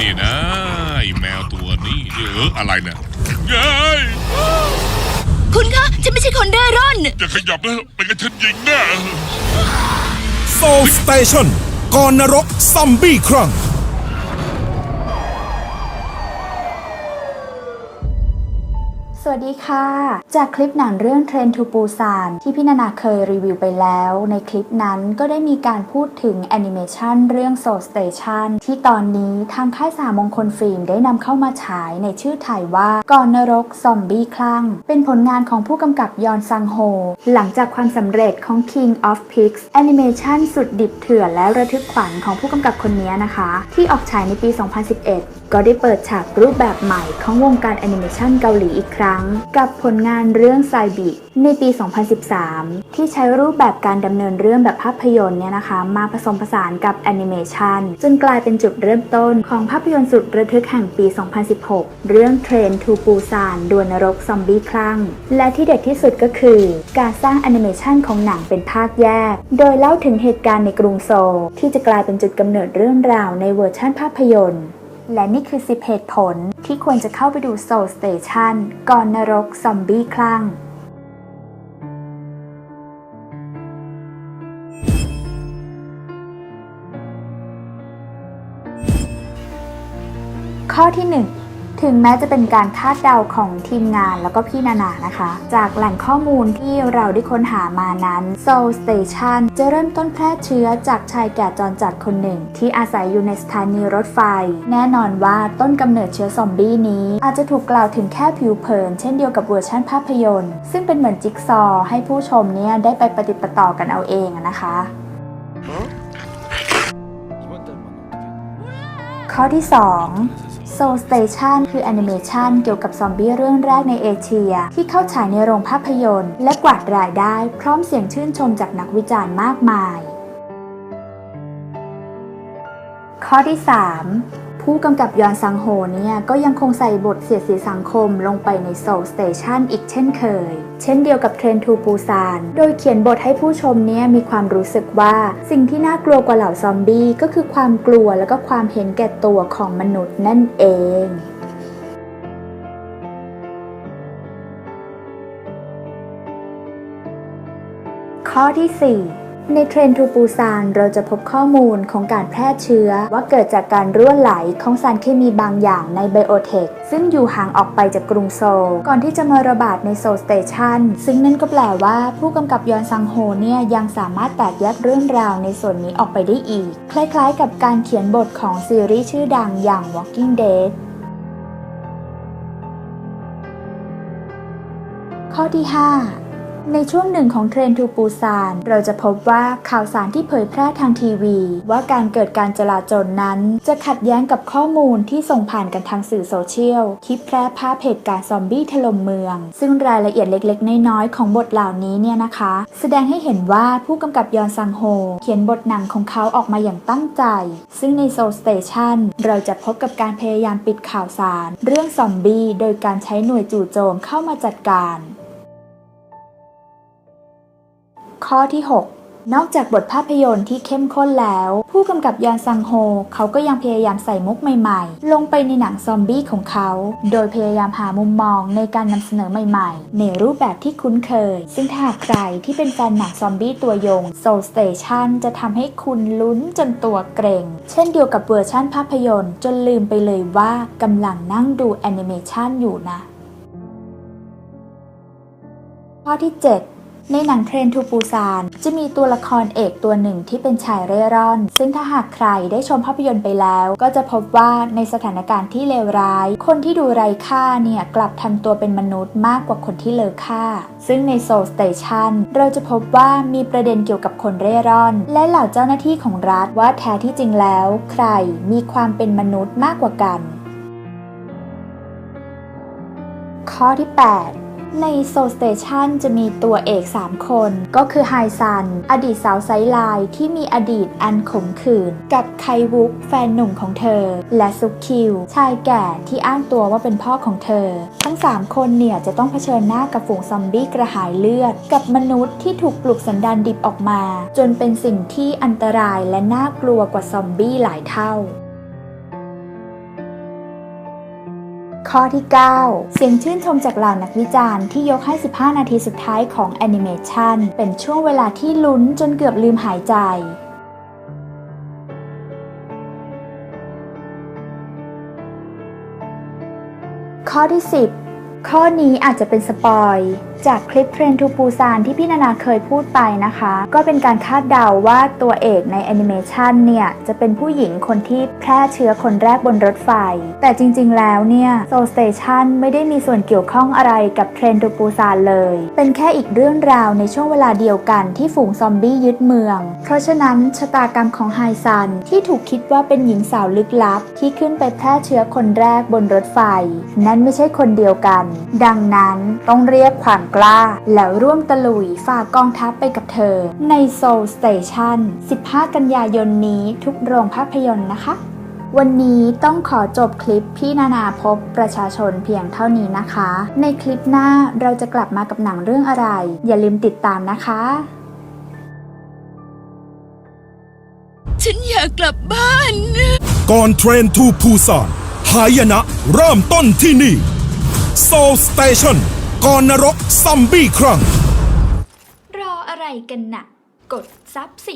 นี่นะไอ้แมวตัวนี้เอออะไรเนี่ยเย้ยคุณคะฉันไม่ใช่คนเร่ร่อน อย่าขยับนะเป็นกันฉันยิงแน่โซลสเตชันก่อนนรกซอมบี้ครั้ง วัสดีค่ะ จากคลิปหนังเรื่อง Train to Busan ที่พี่นานาเคยรีวิวไปแล้ว ในคลิปนั้นก็ได้มีการพูดถึงแอนิเมชันเรื่อง Soul Station ที่ตอนนี้ทางค่ายสามงคลฟิล์มได้นำเข้ามาฉายในชื่อไทยว่าก่อนนรกซอมบี้คลั่ง เป็นผลงานของผู้กำกับยอนซังโฮ หลังจากความสำเร็จของ King of Pigs แอนิเมชันสุดดิบเถื่อนและระทึกขวัญของผู้กำกับคนนี้นะคะ ที่ออกฉายในปี 2011 ก็ได้เปิดฉากรูปแบบใหม่ของวงการแอนิเมชันเกาหลีอีกครั้งกับผลงานเรื่องไซบิในปี 2013 ที่ใช้รูปแบบการดำเนินเรื่องแบบภาพยนตร์เนี่ยนะคะ มาผสมผสานกับแอนิเมชันจนกลายเป็นจุดเริ่มต้นของภาพยนตร์สุดระทึกแห่งปี 2016 เรื่องเทรนทูปูซานดวลนรกซอมบี้คลั่ง และที่เด็ดที่สุดก็คือ การสร้างแอนิเมชันของหนังเป็นภาคแยก โดยเล่าถึงเหตุการณ์ในกรุงโซลที่จะกลายเป็นจุดกำเนิดเรื่องราวในเวอร์ชันภาพยนตร์ และนี่คือ 10 เหตุผลที่ควรจะเข้าไปดู Soul Station ก่อนนรกซอมบี้คลั่ง ข้อที่ 1 ถึงแม้จะเป็นการคาดเดาของทีมงานแล้วก็พี่นานานะคะ จากแหล่งข้อมูลที่เราได้ค้นหามานั้น Soul Station จะเริ่มต้นแพร่เชื้อจากชายแก่จรจัดคนหนึ่ง ที่อาศัยอยู่ในสถานีรถไฟ แน่นอนว่าต้นกำเนิดเชื้อซอมบี้นี้ อาจจะถูกกล่าวถึงแค่ผิวเผิน เช่นเดียวกับเวอร์ชันภาพยนตร์ ซึ่งเป็นเหมือนจิ๊กซอว์ให้ผู้ชมเนี่ยได้ไปปฏิปต่อกันเอาเองอะนะคะ ข้อที่ 2 Soul Station คือแอนิเมชันเกี่ยวกับซอมบี้เรื่องแรกในเอเชีย ที่เข้าฉายในโรงภาพยนตร์ และกวาดรายได้พร้อมเสียงชื่นชมจากนักวิจารณ์มากมาย ข้อที่ 3 ผู้กำกับยอนซังโฮเนี่ยก็ยังคงใส่บทเสียดสีสังคมลงไปใน Soul Station อีกเช่นเคย เช่นเดียวกับเทรนทูปูซานโดยเขียนบทให้ผู้ชมเนี่ยมีความรู้สึกว่าสิ่งที่น่ากลัวกว่าเหล่าซอมบี้ก็คือความกลัวแล้วก็ความเห็นแก่ตัวของมนุษย์นั่นเองข้อที่ 4 ในเทรนทูปูซานเราจะพบข้อมูลของการแพร่เชื้อ ว่าเกิดจากการรั่วไหลของสารเคมีบางอย่างในไบโอเทคซึ่งอยู่ห่างออกไปจากกรุงโซล ก่อนที่จะมาระบาดในโซลสเตชันซึ่งนั่นก็แปลว่าผู้กำกับยอนซังโฮเนี่ยยังสามารถแตกแยกเรื่องราวในส่วนนี้ออกไปได้อีก คล้ายๆ กับการเขียนบทของซีรีส์ชื่อดังอย่าง Walking Dead ข้อที่ 5 ในช่วงหนึ่งของเทรนทูปูซาน เราจะพบว่าข่าวสารที่เผยแพร่ทางทีวี ว่าการเกิดการจลาจลนั้น จะขัดแย้งกับข้อมูลที่ส่งผ่านกันทางสื่อโซเชียลที่แพร่ภาพเหตุการณ์ซอมบี้ถล่มเมือง ซึ่งรายละเอียดเล็กๆ น้อยๆ ของบทเหล่านี้เนี่ยนะคะ แสดงให้เห็นว่าผู้กำกับยอนซังโฮ เขียนบทหนังของเขาออกมาอย่างตั้งใจ ซึ่งในโซลสเตชันเราจะพบกับการพยายามปิดข่าวสาร เรื่องซอมบี้โดยการใช้หน่วยจู่โจมเข้ามาจัดการ ข้อที่ 6 นอกจากบทภาพยนตร์ที่เข้มข้นแล้ว ผู้กำกับยอนซังโฮ เขาก็ยังพยายามใส่มุกใหม่ๆ ลงไปในหนังซอมบี้ของเขา โดยพยายามหามุมมองในการนำเสนอใหม่ๆ ในรูปแบบที่คุ้นเคย ซึ่งถ้าหากใครที่เป็นแฟนหนังซอมบี้ตัวยง Soul Station จะทำให้คุณลุ้นจนตัวเกรงเช่นเดียวกับเวอร์ชั่นภาพยนตร์ จนลืมไปเลยว่ากำลังนั่งดูแอนิเมชันอยู่นะ ข้อที่ 7 ในหนังเทรนทูปูซานจะมีตัวละครเอกตัวหนึ่งที่เป็นชายเร่ร่อน ซึ่งถ้าหากใครได้ชมภาพยนตร์ไปแล้ว ก็จะพบว่าในสถานการณ์ที่เลวร้าย คนที่ดูไร้ค่าเนี่ยกลับทำตัวเป็นมนุษย์มากกว่าคนที่เลอค่า ซึ่งในโซลสเตชันเราจะพบว่ามีประเด็นเกี่ยวกับคนเร่ร่อน และเหล่าเจ้าหน้าที่ของรัฐว่าแท้ที่จริงแล้ว ใครมีความเป็นมนุษย์มากกว่ากัน ข้อที่ 8 ในโซลสเตชันจะมีตัวเอก 3 คน ก็คือไฮซัน อดีตสาวไซไลน์ที่มีอดีตอันขมขื่นกับไควุกแฟนหนุ่มของเธอ และซุกคิว ชายแก่ที่อ้างตัวว่าเป็นพ่อของเธอ ทั้ง 3 คนเนี่ยจะต้องเผชิญหน้ากับฝูงซอมบี้กระหายเลือด กับมนุษย์ที่ถูกปลุกสันดานดิบออกมา จนเป็นสิ่งที่อันตรายและน่ากลัวกว่าซอมบี้หลายเท่า ข้อที่ 9 เสียงชื่นชมจากเหล่านักวิจารณ์ที่ยกให้ 15 นาทีสุดท้ายของแอนิเมชันเป็นช่วงเวลาที่ลุ้นจนเกือบลืมหายใจข้อที่ 10 ข้อนี้อาจจะเป็นสปอย จากคลิปเทรนทูปูซานที่พี่นานาเคยพูดไปนะคะ ก็เป็นการคาดเดาว่าตัวเอกในแอนิเมชันเนี่ย จะเป็นผู้หญิงคนที่แพร่เชื้อคนแรกบนรถไฟ แต่จริงๆแล้วเนี่ยโซสเตชันไม่ได้มีส่วนเกี่ยวข้องอะไรกับเทรนทูปูซานเลย เป็นแค่อีกเรื่องราวในช่วงเวลาเดียวกันที่ฝูงซอมบี้ยึดเมือง เพราะฉะนั้นชะตากรรมของไฮซันที่ถูกคิดว่าเป็นหญิงสาวลึกลับ ที่ขึ้นไปแพร่เชื้อคนแรกบนรถไฟ นั่นไม่ใช่คนเดียวกัน ดังนั้นต้องเรียกความกล้า แล้วร่วมตะลุยฝ่ากองทัพไปกับเธอ ใน Soul Station 15 กันยายนนี้ทุกโรงภาพยนตร์นะคะ วันนี้ต้องขอจบคลิปพี่นานาพบประชาชนเพียงเท่านี้นะคะ ในคลิปหน้าเราจะกลับมากับหนังเรื่องอะไร อย่าลืมติดตามนะคะ ฉันอยากกลับบ้านก่อนเทรนทูปูซานหายนะเริ่มต้นที่นี่ Soul Station ก่อนนรกซัมบี้ครั้งรออะไรกันนะ่ะ กดซับสิ